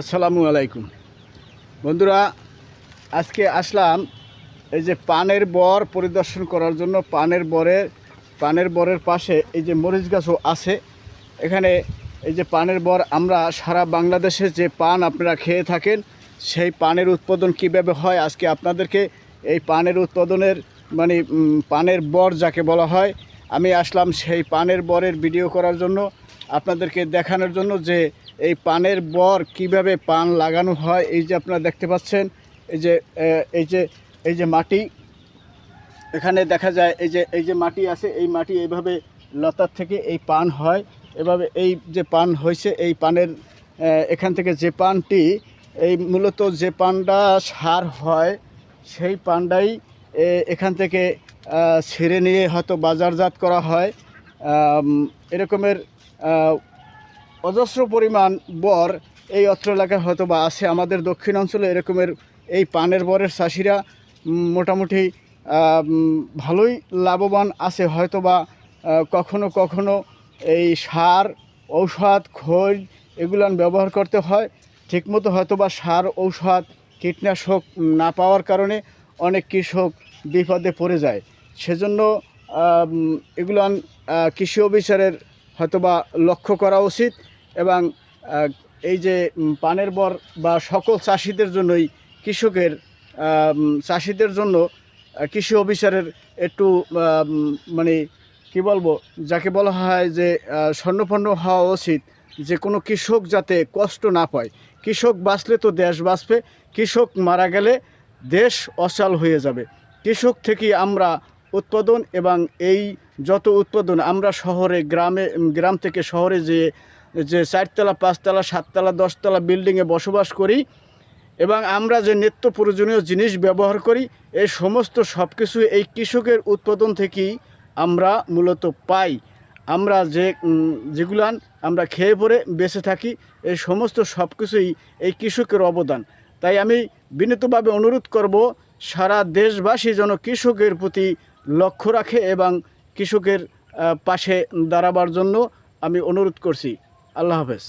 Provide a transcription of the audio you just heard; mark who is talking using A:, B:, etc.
A: আসসালামু আলাইকুম। বন্ধুরা, আজকে আসলাম এই যে পানের বর পরিদর্শন করার জন্য। পানের বরের পানের বরের পাশে এই যে মরিচ গাছও আছে। এখানে এই যে পানের বর, আমরা সারা বাংলাদেশে যে পান আপনারা খেয়ে থাকেন, সেই পানের উৎপাদন কীভাবে হয় আজকে আপনাদেরকে এই পানের উৎপাদনের মানে পানের বর যাকে বলা হয়, আমি আসলাম সেই পানের বরের ভিডিও করার জন্য। আপনাদেরকে দেখানোর জন্য যে এই পানের বর কীভাবে পান লাগানো হয়, এই যে আপনারা দেখতে পাচ্ছেন, এই যে এই যে এই যে মাটি, এখানে দেখা যায় এই যে এই যে মাটি আছে, এই মাটি এইভাবে লতার থেকে এই পান হয়, এভাবে এই যে পান হয়েছে, এই পানের এখান থেকে যে পানটি, এই মূলত যে পানটা সার হয়, সেই পানটাই এখান থেকে ছিঁড়ে নিয়ে হয়তো বাজারজাত করা হয়। এরকমের অজস্র পরিমাণ বর এই অত্র এলাকায় হয়তো বা আছে। আমাদের দক্ষিণ অঞ্চলে এরকমের এই পানের বরের চাষিরা মোটামুটি ভালোই লাভবান আছে। হয়তো বা কখনো কখনো এই সার, ঔষধ, খোল এগুলান ব্যবহার করতে হয়। ঠিকমতো হয়তো বা সার, ঔষধ, কীটনাশক না পাওয়ার কারণে অনেক কৃষক বিপদে পড়ে যায়। সেজন্য এগুলান কৃষি অফিসারের হয়তোবা লক্ষ্য করা উচিত এবং এই যে পানের বর বা সকল চাষিদের জন্যই কৃষকের চাষিদের জন্য কৃষি অফিসারের একটু মানে কি বলব, যাকে বলা হয় যে স্বর্ণপন্ন হওয়া উচিত যে, কোনো কৃষক যাতে কষ্ট না পায়। কৃষক বাঁচলে তো দেশ বাঁচবে, কৃষক মারা গেলে দেশ অচাল হয়ে যাবে। কৃষক থেকে আমরা উৎপাদন এবং এই যত উৎপাদন আমরা শহরে, গ্রামে, গ্রাম থেকে শহরে যে যে চারতলা, পাঁচতলা, সাততলা, দশতলা বিল্ডিংয়ে বসবাস করি এবং আমরা যে নিত্য প্রয়োজনীয় জিনিস ব্যবহার করি এই সমস্ত সব কিছু এই কৃষকের উৎপাদন থেকেই আমরা মূলত পাই। আমরা যে যেগুলান আমরা খেয়ে পরে বেঁচে থাকি, এই সমস্ত সব কিছুই এই কৃষকের অবদান। তাই আমি বিনীতভাবে অনুরোধ করব, সারা দেশবাসী যেন কৃষকের প্রতি লক্ষ্য রাখে এবং কৃষকের পাশে দাঁড়াবার জন্য আমি অনুরোধ করছি। আল্লাহ হাফেজ।